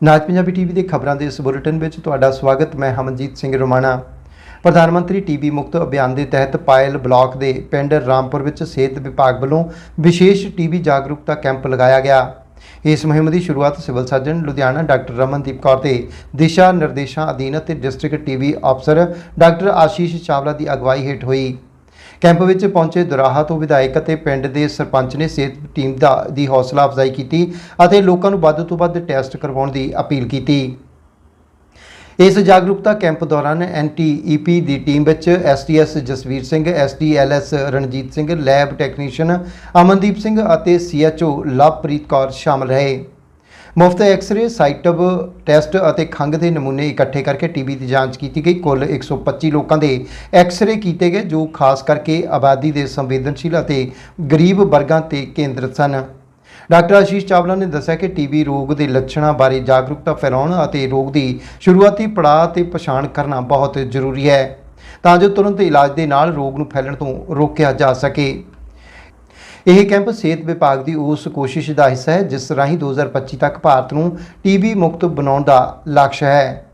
ਨਾਜ Punjabi TV ਦੇ ਖਬਰਾਂ ਦੇ ਇਸ ਬੁਲੇਟਿਨ ਵਿੱਚ ਤੁਹਾਡਾ ਸਵਾਗਤ, ਮੈਂ ਹਮਨਜੀਤ ਸਿੰਘ ਰੋਮਾਣਾ। ਪ੍ਰਧਾਨ ਮੰਤਰੀ ਟੀਬੀ ਮੁਕਤ ਅਭਿਆਨ ਦੇ ਤਹਿਤ ਪਾਇਲ ਬਲਾਕ ਦੇ ਪਿੰਡ ਰਾਮਪੁਰ ਵਿੱਚ ਸਿਹਤ ਵਿਭਾਗ ਵੱਲੋਂ ਵਿਸ਼ੇਸ਼ ਟੀਬੀ ਜਾਗਰੂਕਤਾ ਕੈਂਪ ਲਗਾਇਆ ਗਿਆ। ਇਸ ਮੁਹਿੰਮ ਦੀ ਸ਼ੁਰੂਆਤ civil surgeon Ludhiana doctor Ramandeep Kaur 'ਤੇ ਦਿਸ਼ਾ ਨਿਰਦੇਸ਼ਾਂ ਅਧੀਨ ਅਤੇ ਡਿਸਟ੍ਰਿਕਟ ਟੀਬੀ ਅਫਸਰ ਡਾਕਟਰ ਆਸ਼ੀਸ਼ ਚਾਵਲਾ ਦੀ ਅਗਵਾਈ ਹੇਠ ਹੋਈ। ਕੈਂਪ ਵਿੱਚ ਪਹੁੰਚੇ ਦੁਰਾਹਾ ਤੋਂ ਵਿਧਾਇਕ ਅਤੇ ਪਿੰਡ ਦੇ ਸਰਪੰਚ ਨੇ ਸਿਹਤ ਟੀਮ ਦਾ, ਦੀ ਹੌਸਲਾ ਅਫਜ਼ਾਈ ਕੀਤੀ ਅਤੇ ਲੋਕਾਂ ਨੂੰ ਵੱਧ ਤੋਂ ਵੱਧ ਟੈਸਟ ਕਰਵਾਉਣ ਦੀ ਅਪੀਲ ਕੀਤੀ। ਇਸ ਜਾਗਰੂਕਤਾ ਕੈਂਪ ਦੌਰਾਨ ਐਨਟੀਈਪੀ ਦੀ ਟੀਮ ਵਿੱਚ STS Jasvir Singh SDLS Ranjit Singh, lab technician Amandeep Singh ਅਤੇ ਸੀਐਚਓ ਲਵਪ੍ਰੀਤ ਕੌਰ ਸ਼ਾਮਲ ਰਹੇ। ਮੁਫਤ ਐਕਸ-ਰੇ ਸਾਈਟਬ ਟੈਸਟ ਅਤੇ ਖੰਘ ਦੇ ਨਮੂਨੇ ਇਕੱਠੇ ਕਰਕੇ ਟੀਬੀ ਦੀ ਜਾਂਚ ਕੀਤੀ ਗਈ। ਕੁੱਲ 125 ਲੋਕਾਂ ਦੇ ਐਕਸ-ਰੇ ਕੀਤੇ ਗਏ, ਜੋ ਖਾਸ ਕਰਕੇ ਆਬਾਦੀ ਦੇ ਸੰਵੇਦਨਸ਼ੀਲ ਅਤੇ ਗਰੀਬ ਵਰਗਾਂ ਤੇ ਕੇਂਦਰਿਤ ਸਨ। ਡਾਕਟਰ ਆਸ਼ੀਸ਼ ਚਾਵਲਾ ਨੇ ਦੱਸਿਆ ਕਿ ਟੀਬੀ ਰੋਗ ਦੇ ਲੱਛਣਾਂ ਬਾਰੇ ਜਾਗਰੂਕਤਾ ਫੈਲਾਉਣ ਅਤੇ ਰੋਗ ਦੀ ਸ਼ੁਰੂਆਤੀ ਪੜਾਅ ਤੇ ਪਛਾਣ ਕਰਨਾ ਬਹੁਤ ਜ਼ਰੂਰੀ ਹੈ। ਤਾਂ ਜੋ ਤੁਰੰਤ ਇਲਾਜ ਦੇ ਨਾਲ ਰੋਗ ਨੂੰ ਫੈਲਣ ਤੋਂ ਰੋਕਿਆ ਜਾ ਸਕੇ। ਇਹ ਕੈਂਪ ਸਿਹਤ ਵਿਭਾਗ ਦੀ ਉਸ ਕੋਸ਼ਿਸ਼ ਦਾ ਹਿੱਸਾ ਹੈ, ਜਿਸ ਰਾਹੀਂ 2025 ਤੱਕ ਭਾਰਤ ਨੂੰ ਟੀਬੀ ਮੁਕਤ ਬਣਾਉਣ ਦਾ ਲਕਸ਼ ਹੈ।